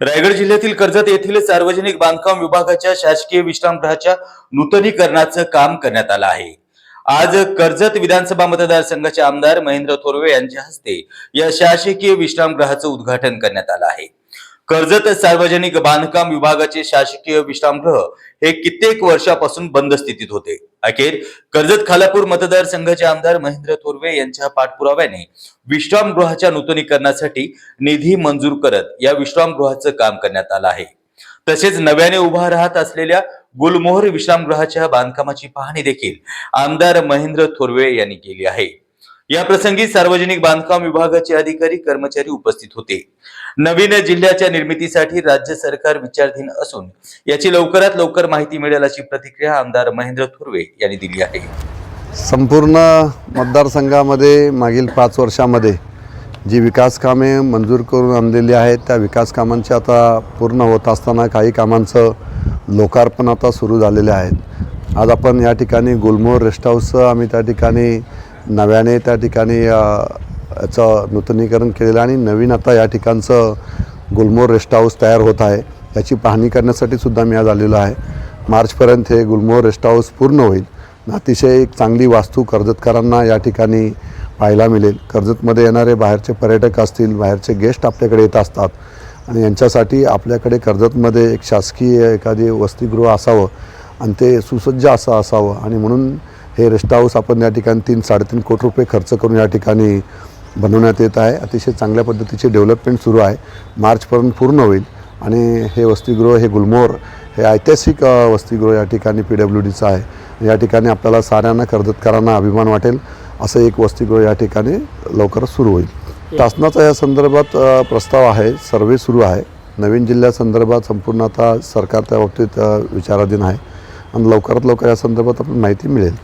रायगड जिल्ह्यातील कर्जत येथील सार्वजनिक बांधकाम विभागाच्या शासकीय विश्रामगृहाच्या नूतनीकरणाचं काम करण्यात आलं आहे. आज कर्जत विधानसभा मतदारसंघाचे आमदार महेंद्र थोरवे यांच्या हस्ते या शासकीय विश्रामगृहाचं उद्घाटन करण्यात आलं आहे. कर्जत सार्वजनिक बांधकाम विभागाचे शासकीय विश्रामगृह हे कित्येक वर्षापासून बंद स्थितीत होते. अखेर कर्जत खालापूर मतदारसंघाचे आमदार महेंद्र थोरवे यांच्या पाठपुराव्याने विश्रामगृहाच्या नूतनीकरणासाठी निधी मंजूर करत या विश्रामगृहाचं काम करण्यात आलं आहे. तसेच नव्याने उभा राहत असलेल्या गुलमोहर विश्रामगृहाच्या बांधकामाची पाहणी देखील आमदार महेंद्र थोरवे यांनी केली आहे. या प्रसंगी सार्वजनिक बांधकाम विभागाचे अधिकारी कर्मचारी उपस्थित होते. नवीन जिल्ह्याच्या निर्मितीसाठी राज्य सरकार विचारधीन असून याची लवकरात लवकर माहिती मिळेल अशी प्रतिक्रिया आमदार महेंद्र थोरवे यांनी दिली आहे. संपूर्ण मतदारसंघामध्ये मागील पाच वर्षामध्ये जी विकास कामे मंजूर करून आणलेली आहेत त्या विकास कामांची आता पूर्ण होत असताना काही कामांचं लोकार्पण आता सुरू झालेले आहेत आज आपण या ठिकाणी गुलमोहर रेस्ट हाऊसचं आम्ही त्या ठिकाणी नव्याने त्या ठिकाणी याचं नूतनीकरण केलेलं आणि नवीन आता या ठिकाणचं गुलमोर रेस्ट हाऊस तयार होत आहे. याची पाहणी करण्यासाठी सुद्धा मी आज आलेलो आहे. मार्चपर्यंत हे गुलमोहर रेस्ट हाऊस पूर्ण होईल. अतिशय एक चांगली वास्तू कर्जतकरांना या ठिकाणी पाहायला मिळेल. कर्जतमध्ये येणारे बाहेरचे पर्यटक असतील बाहेरचे गेस्ट आपल्याकडे येत असतात आणि यांच्यासाठी आपल्याकडे कर्जतमध्ये एक शासकीय एखादी वसतिगृह असावं आणि ते सुसज्ज असं असावं आणि म्हणून हे रेस्ट हाऊस आपण या ठिकाणी तीन साडेतीन कोटी रुपये खर्च करून या ठिकाणी बनवण्यात येत आहे. अतिशय चांगल्या पद्धतीचे डेव्हलपमेंट सुरू आहे. मार्चपर्यंत पूर्ण होईल. आणि हे वसतिगृह हे गुलमोहर हे ऐतिहासिक वसतिगृह या ठिकाणी पी डब्ल्यू डीचं आहे. या ठिकाणी आपल्याला साऱ्यांना कर्जतकारांना अभिमान वाटेल. असं एक वसतिगृह या ठिकाणी लवकरच सुरू होईल. शासनाचा या संदर्भात प्रस्ताव आहे. सर्वे सुरू आहे. नवीन जिल्ह्यासंदर्भात संपूर्ण आता सरकार त्या बाबतीत विचाराधीन आहे. आणि लवकरात लवकर या संदर्भात आपण माहिती मिळेल.